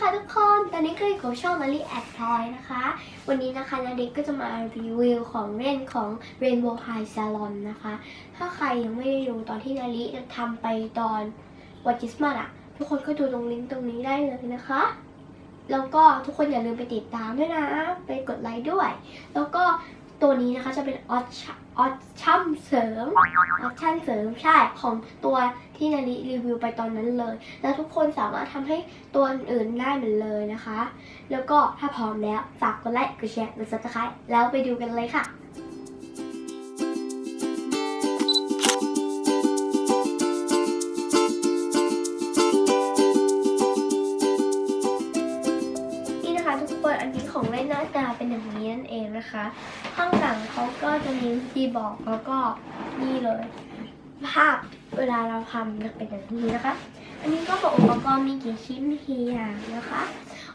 ค่ะทุกคน ตอนนี้ก็อยู่กับช่องมารีแอดทอยนะคะ วันนี้นะคะนาเด็กก็จะมารีวิวของเล่นของ Rainbow High Salon นะคะ ถ้าใครยังไม่ได้ดูตอนที่นาริทำไปตอนวันคริสต์มาสอะทุกคนก็ดูตรงลิงก์ตรงนี้ได้เลยนะคะ แล้วก็ทุกคนอย่าลืมไปติดตามด้วยนะ ไปกดไลค์ด้วย แล้วก็ ตัวนี้นะคะจะเป็นออชออชั่มเสริมออชั่นเสริมใช่ของตัวที่นาริรีวิวไปตอนนั้นเลย แล้วทุกคนสามารถทำให้ตัวอื่นได้เหมือนเลยนะคะ แล้วก็ถ้าพร้อมแล้ว ฝากกดไลค์กดแชร์กดซับสไครต์แล้วไปดูกันเลยค่ะ ข้างหลังเขาก็จะมีวิธีบอกแล้วก็นี่เลย ภาพเวลาเราทำจะเป็นอย่างนี้นะคะ อันนี้ก็บอกอุปกรณ์มีกี่ชิ้นมีกี่อย่างนะคะ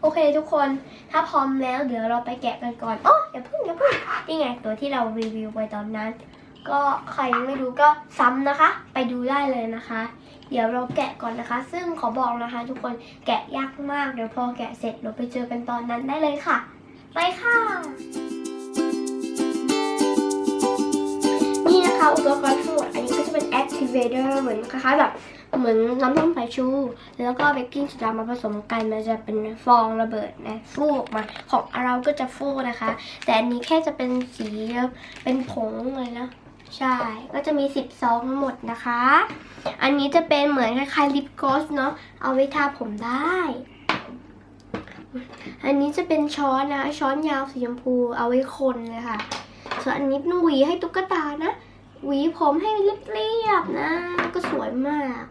โอเคทุกคนถ้าพร้อมแล้วเดี๋ยวเราไปแกะกันก่อนโอ้อย่าเพิ่งอย่าเพิ่งนี่ไงตัวที่เรารีวิวไปตอนนั้น ก็ใครยังไม่ดูก็ซ้ำนะคะ ไปดูได้เลยนะคะ เดี๋ยวเราแกะก่อนนะคะ ซึ่งขอบอกนะคะ ทุกคนแกะยากมากเดี๋ยวพอแกะเสร็จเราไปเจอกันตอนนั้นได้เลยค่ะ ไปค่ะ นี่นะคะอุปกรณ์ทั้งหมดอันนี้ก็จะเป็น activator เหมือนคล้ายๆแบบเหมือนน้ำส้มสายชู แล้วก็เบกกิ้งโซดามาผสมกันมันจะเป็นฟองระเบิดนะฟูออกมาของเราก็จะฟูนะคะ แต่อันนี้แค่จะเป็นสีเป็นผงเลยนะใช่ ก็จะมี10ซองทั้งหมดนะคะ อันนี้จะเป็นเหมือนคล้ายๆลิปกลอสเนาะเอาไว้ทาผมได้ อันนี้จะเป็นช้อนนะ ช้อนยาวสีชมพูเอาไว้คนเลยค่ะ ส่วนอันนี้เป็นหวีให้ตุ๊กตานะ หวีผมให้เรียบๆนะ ก็สวยมาก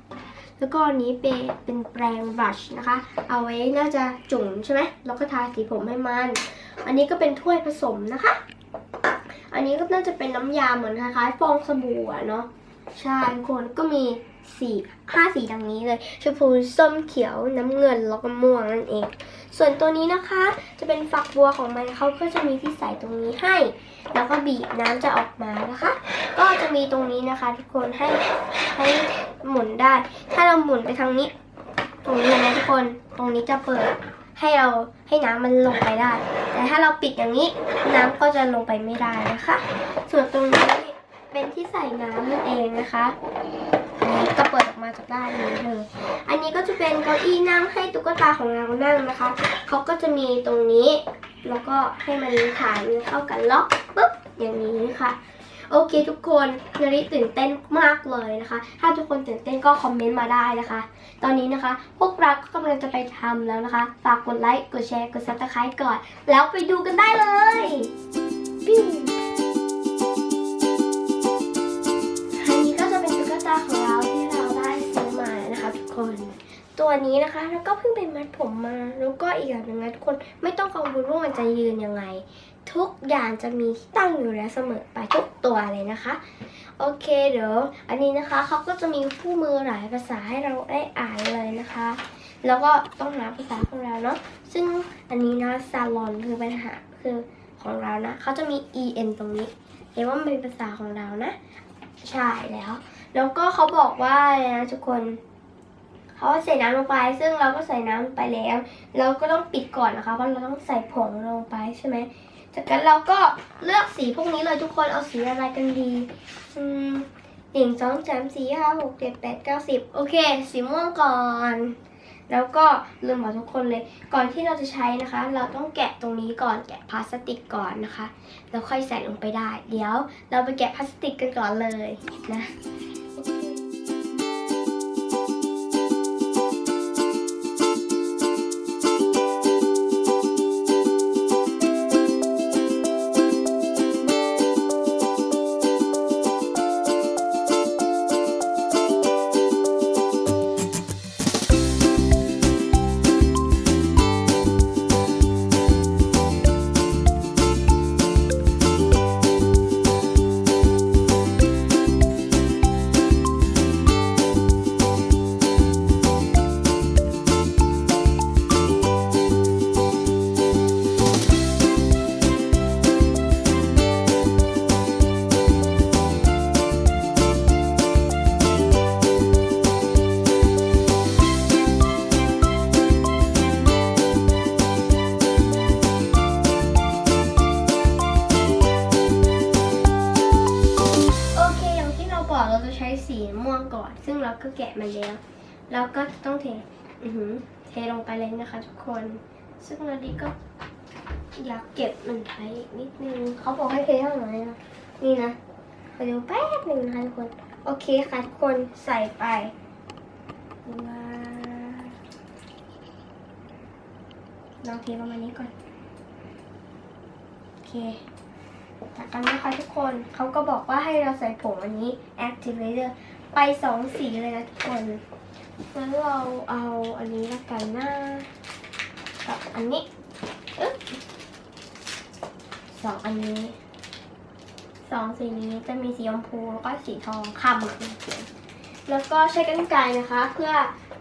แล้วก็อันนี้เป็นเป็นแปรงบรัชนะคะ เอาไว้น่าจะจุ่มใช่ไหมแล้วก็ทาสีผมให้มัน อันนี้ก็เป็นถ้วยผสมนะคะ อันนี้ก็น่าจะเป็นน้ำยาเหมือนคล้ายๆฟองสบู่เนาะใช่ทุกคนก็มีสีห้าสีดังนี้เลยชมพูส้มเขียวน้ำเงินแล้วก็ม่วงนั่นเอง ส่วนตัวนี้นะคะจะเป็นฝักบัวของมันเขาก็จะมีที่ใส่ตรงนี้ให้ แล้วก็บีบน้ำจะออกมานะคะ ก็จะมีตรงนี้นะคะ ทุกคนให้ให้หมุนได้ ถ้าเราหมุนไปทางนี้ ตรงนี้นะทุกคนตรงนี้จะเปิดให้เราให้น้ำมันลงไปได้ แต่ถ้าเราปิดอย่างนี้น้ำก็จะลงไปไม่ได้นะคะ ส่วนตรงนี้ เป็นที่ใส่น้ำนั่นเองนะคะอันนี้ก็เปิดออกมาจากด้านนี้เลยอันนี้ก็จะเป็นเก้าอี้นั่งให้ตุ๊กตาของเรานั่งนะคะ เขาก็จะมีตรงนี้ แล้วก็ให้มันถ่ายมันเข้ากันล็อกปุ๊บอย่างนี้ค่ะ โอเคทุกคนนาริตื่นเต้นมากเลยนะคะ ถ้าทุกคนตื่นเต้นก็คอมเมนต์มาได้นะคะ ตอนนี้นะคะ พวกเราก็กำลังจะไปทำแล้วนะคะ ฝากกดไลค์ กดแชร์ กดซับสไครต์ก่อน แล้วไปดูกันได้เลยปิ้ นี้นะคะ แล้วก็เพิ่งเป็นมัดผมมา แล้วก็อีกอย่างหนึ่งนะทุกคนไม่ต้องกังวลว่ามันจะยืนยังไง ทุกอย่างจะมีที่ตั้งอยู่แล้วเสมอไปทุกตัวเลยนะคะ โอเคเดี๋ยวอันนี้นะคะเขาก็จะมีคู่มือหลายภาษาให้เราได้อ่านเลยนะคะ แล้วก็ต้องหาภาษาของเราเนาะซึ่งอันนี้นะซาลอนคือปัญหาคือของเรานะเขาจะมี en ตรงนี้เห็นว่ามันเป็นภาษาของเรานะ ใช่แล้ว แล้วก็เขาบอกว่านะทุกคน เขาใส่น้ำลงไป ซึ่งเราก็ใส่น้ำไปแล้ว เราก็ต้องปิดก่อนนะคะเพราะเราต้องใส่ผงลงไปใช่ไหมจากนั้นเราก็เลือกสีพวกนี้เลยทุกคนเอาสีอะไรกันดีอืมหนึ่งสองสามสี่ห้าหกเจ็ดแปดเก้าสิบโอเค สีม่วงก่อน แล้วก็ลืมบอกทุกคนเลย ก่อนที่เราจะใช้นะคะ เราต้องแกะตรงนี้ก่อนแกะพลาสติกก่อนนะคะ แล้วค่อยใส่ลงไปได้ เดี๋ยวเราไปแกะพลาสติกกันก่อนเลยนะ อนซึ่งเราก็แกะมาแล้วแล้วก็ต้องเทเทลงไปเลยนะคะทุกคน ซึ่งนาดีก็อยากเก็บมันไว้อีกนิดนึงเขาบอกให้เทเท่าไหร่นะนี่นะไปดูแป๊บหนึ่งนะคะทุกคน โอเคค่ะทุกคนใส่ไปว้าลองเทประมาณนี้ก่อน โอเคจากกันนะคะทุกคนเขาก็บอกว่าให้เราใส่ผงอันนี้ activator ไปสองสีเลยนะทุกคนงั้นเราเอาอันนี้ละกันนะกับอันนี้อสองอันนี้สองสีนี้จะมีสีชมพูแล้วก็สีทองคำแล้วก็ใช้กรรไกรนะคะ เพื่อ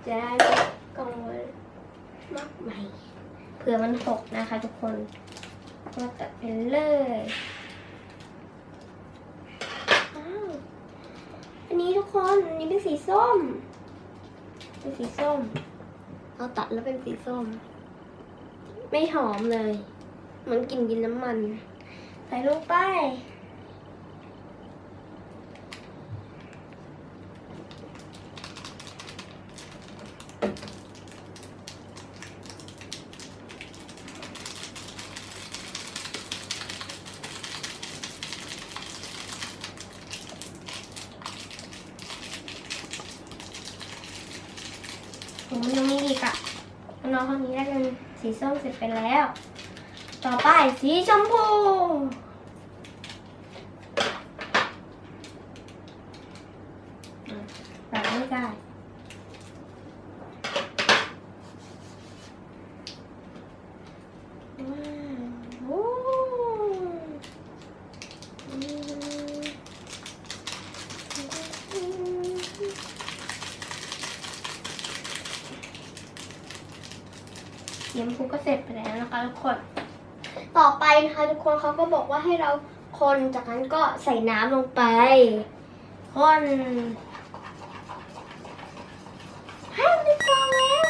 จะได้ไม่กังวลมากมายเผื่อมันหกนะคะทุกคนก็ตัดไปเลยอ้าวอั นนี้ทุกคนอันนี้เป็นสีส้ม เป็นสีส้ม เราตัดแล้วเป็นสีส้ม ไม่หอมเลย เหมือนกลิ่นกินน้ำมัน ใส่ลงไป ผมยังมีอีกอะ น้องคนนี้ได้เป็นสีส้มเสร็จไปแล้ว ต่อไปสีชมพูอะแบบไม่ได้ว้าวโอ้อืม สีชมพูก็เสร็จไปแล้วนะคะทุกคน ต่อไปนะคะทุกคนเขาก็บอกว่าให้เราคนจากนั้นก็ใส่น้ำลงไป คนให้มันได้ฟองแล้ว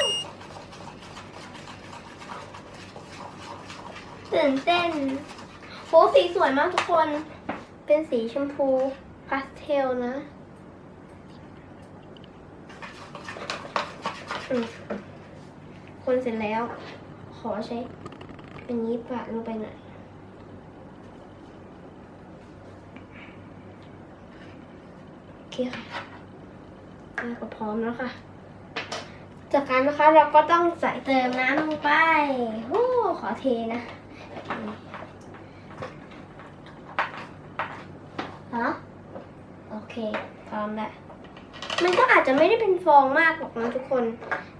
ตื่นเต้นโหสีสวยมากทุกคน เป็นสีชมพูพาสเทลนะคนเสร็จแล้ว อใช้อันนี้ปะลงไปหน่อยโอเคค่ะก็พร้อมแล้วค่ะ จากนั้นนะคะเราก็ต้องใส่เติมน้ำลงไปโอ้ขอเทนะฮะโอเค พร้อมแล้วมันก็อาจจะไม่ได้เป็นฟองมากหรอกนะทุกคน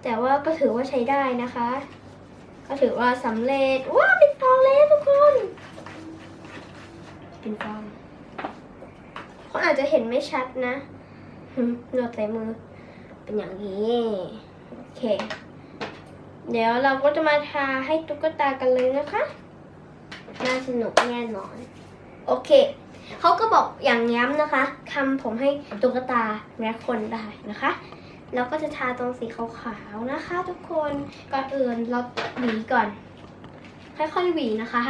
แต่ว่าก็ถือว่าใช้ได้นะคะ ก็ถือว่าสำเร็จ ว้าวเป็นฟองแล้วทุกคน เป็นฟองคนอาจจะเห็นไม่ชัดนะหึหนวดใส่มือ เป็นอย่างนี้ โอเค เดี๋ยวเราก็จะมาทาให้ตุ๊กตากันเลยนะคะ น่าสนุกแน่นอน โอเค เขาก็บอกอย่างย้ำนะคะทำผมให้ตุ๊กตาและคนได้นะคะ แล้วก็จะทาตรงสีขาวๆนะคะ ทุกคนก่อนอื่นเราหวีก่อน ค่อยๆหวีนะคะ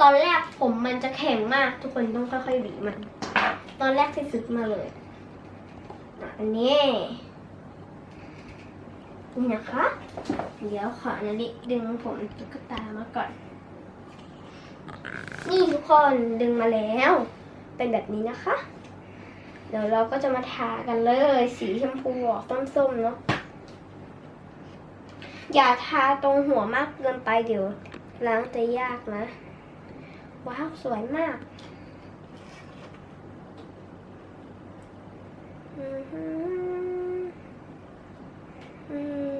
ตอนแรกผมมันจะแข็งมาก ทุกคนต้องค่อยๆหวีมัน ตอนแรกที่ซื้อมาเลยอันนี้นี่นะคะ เดี๋ยวขอนาฬิดึงผมตุ๊กตามาก่อน นี่ทุกคนดึงมาแล้ว เป็นแบบนี้นะคะ เดี๋ยวเราก็จะมาทากันเลย สีชมพูออกส้มๆเนาะอย่าทาตรงหัวมากเกินไปเดี๋ยวล้างจะยากนะ ว้าวสวยมากอือหืออือ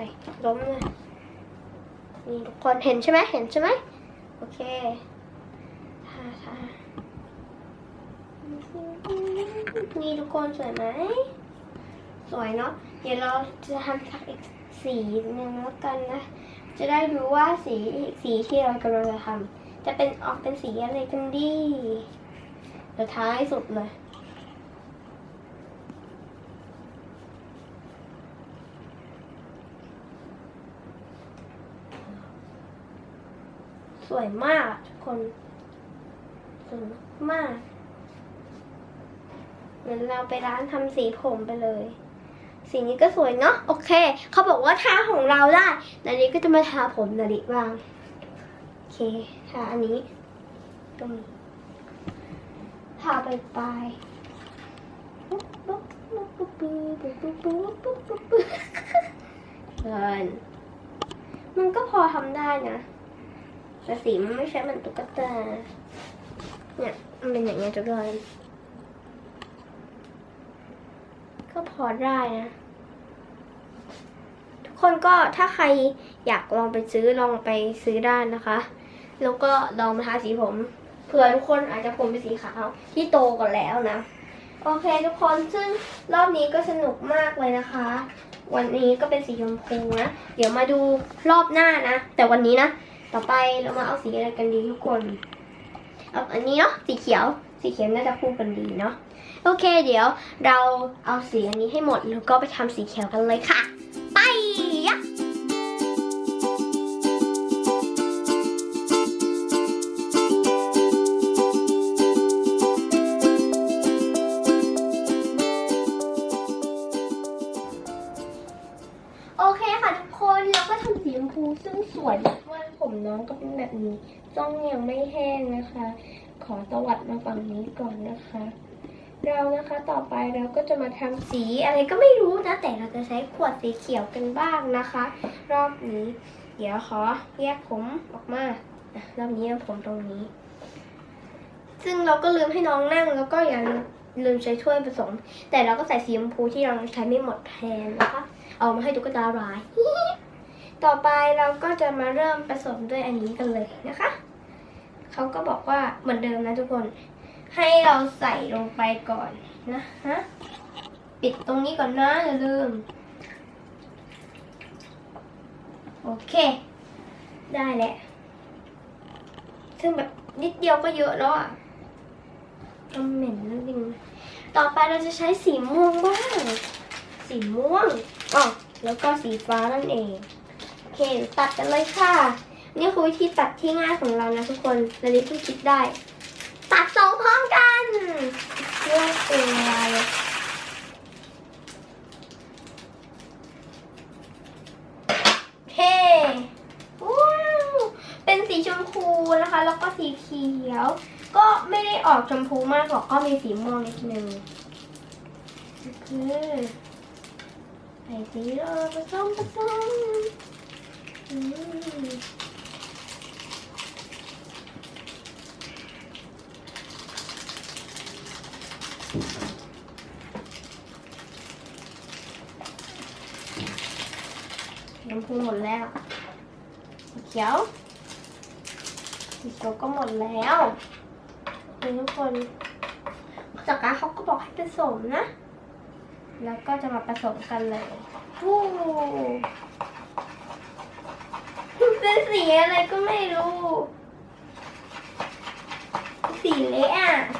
ฮ้ยล้มเลยนี่ทุกคนเห็นใช่ไหมเห็นใช่ไหม เคทาทานี่ทุกคนสวยไหม สวยเนาะ เดี๋ยวเราจะทำสักอีกสีหนึ่งแล้วกันนะ จะได้รู้ว่าสีสีที่เรากำลังจะทำจะเป็นออกเป็นสีอะไรกันดีเดี๋ยวท้ายสุดเลย สวยมากทุกคนสวยมาก เหมือนเราไปร้านทำสีผมไปเลย สีนี้ก็สวยเนาะโอเค เขาบอกว่าทาของเราได้นาริก็จะมาทาผมนาริบ้าง โอเคทาอันนี้ตรงนี้ทาไปไปเพื่นมันก็พอทำได้นะ แต่สีมันไม่ใช่เหมือนตุ๊กตา เนี่ยมันเป็นอย่างเงี้ยทุกคนก็พอได้นะ ทุกคนก็ถ้าใครอยากลองไปซื้อลองไปซื้อได้นะคะ แล้วก็ลองมาทาสีผมเผื่อทุกคนอาจจะผมเป็นสีขาวที่โตกว่าแล้วนะ โอเคทุกคนซึ่งรอบนี้ก็สนุกมากเลยนะคะ วันนี้ก็เป็นสีชมพูนะ เดี๋ยวมาดูรอบหน้านะ แต่วันนี้นะ ต่อไปเรามาเอาสีอะไรกันดีทุกคน เอาอันนี้เนาะสีเขียว สีเขียวน่าจะคู่กันดีเนาะโอเค เดี๋ยวเราเอาสีอันนี้ให้หมดแล้วก็ไปทำสีเขียวกันเลยค่ะ ไปยะ องยังไม่แห้งนะคะ ขอตวัดมาฝั่งนี้ก่อนนะคะ เรานะคะต่อไปเราก็จะมาทำสีอะไรก็ไม่รู้นะ แต่เราจะใช้ขวดสีเขียวกันบ้างนะคะ รอบนี้ เดี๋ยวขอแยกผมออกมารอบนี้ผมตรงนี้ ซึ่งเราก็ลืมให้น้องนั่งแล้วก็อย่าลืมลืมใช้ถ้วยผสม แต่เราก็ใส่สีชมพูที่เราใช้ไม่หมดแทนนะคะ เอามาให้ตุ๊กตาลายต่อไปเราก็จะมาเริ่มผสมด้วยอันนี้กันเลยนะคะ เขาก็บอกว่าเหมือนเดิมนะทุกคน ให้เราใส่ลงไปก่อนนะฮะปิดตรงนี้ก่อนนะอย่าลืม โอเค ได้แหละ ซึ่งแบบนิดเดียวก็เยอะแล้วอะก็เหม็นนิดนึงต่อไปเราจะใช้สีม่วงบ้าง สีม่วงอ๋อแล้วก็สีฟ้านั่นเอง โอเค ตัดกันเลยค่ะ นี่คือวิธีตัดที่ง่ายของเรานะทุกคนเราลิเพิ่งคิดได้ ตัดสองพร้อมกันเพื่อเป็นลายเท่ว้าวเป็นสีชมพูนะคะ แล้วก็สีเขียว ก็ไม่ได้ออกชมพูมากหรอกก็มีสีม่วงนิดนึงคือใส่สีเลยผสมผสมอื มชมพูหมดแล้วสีเขียวสีเขียวก็หมดแล้วนี่ทุกคนจากการเขาก็บอกให้ผสมนะ แล้วก็จะมาผสมกันเลยวู้เป็นสีอะไรก็ไม่รู้ สีเละอะ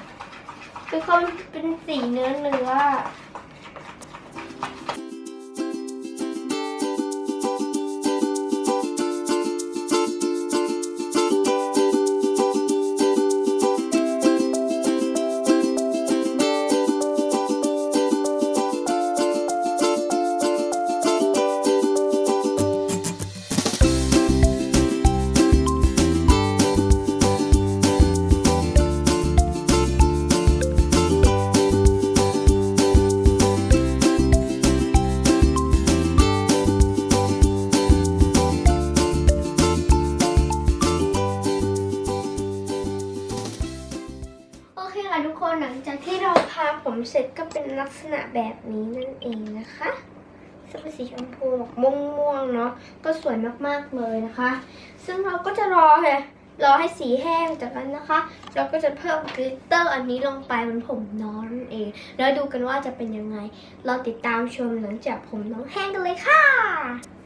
คือเขาเป็นสีเนื้อเนื้อ นั่นเองนะคะจะเป็นสีชมพูแบบม่วงๆเนาะก็สวยมากๆเลยนะคะ ซึ่งเราก็จะรอเลยรอให้สีแห้งจากนั้นนะคะ เราก็จะเพิ่มกลิตเตอร์อันนี้ลงไปบนผมน้องนั่นเอง แล้วดูกันว่าจะเป็นยังไง เราติดตามชมหลังจากผมน้องแห้งกันเลยค่ะ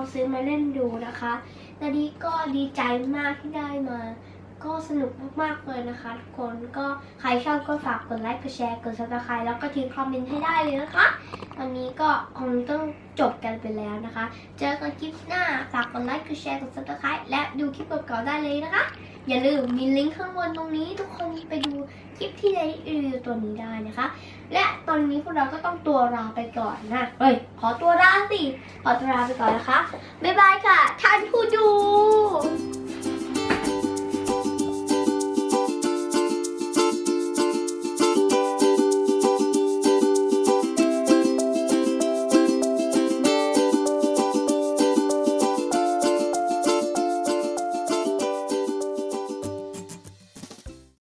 องซื้อมาเล่นดูนะคะตอนนี้ก็ดีใจมากที่ได้มา ก็สนุกมากๆเลยนะคะทุกคนก็ใครชอบก็ฝากกดไลค์กดแชร์กดซับสไครต์แล้วก็ทิ้งคอมเมนต์ให้ได้เลยนะคะวันนี้ก็คงต้องจบกันไปแล้วนะคะ เจอกันคลิปหน้าฝากกดไลค์กดแชร์กดซับสไครต์และดูคลิปเก่าๆได้เลยนะคะ อย่าลืมมีลิงก์ข้างบนตรงนี้ ทุกคนไปดูคลิปที่ได้รีวิวตัวนี้ได้นะคะ และตอนนี้พวกเราก็ต้องตัวลาไปก่อนนะเฮ้ยขอตัวลาสิขอตัวลาไปก่อนนะคะบ๊ายบายค่ะท่านผู้ดู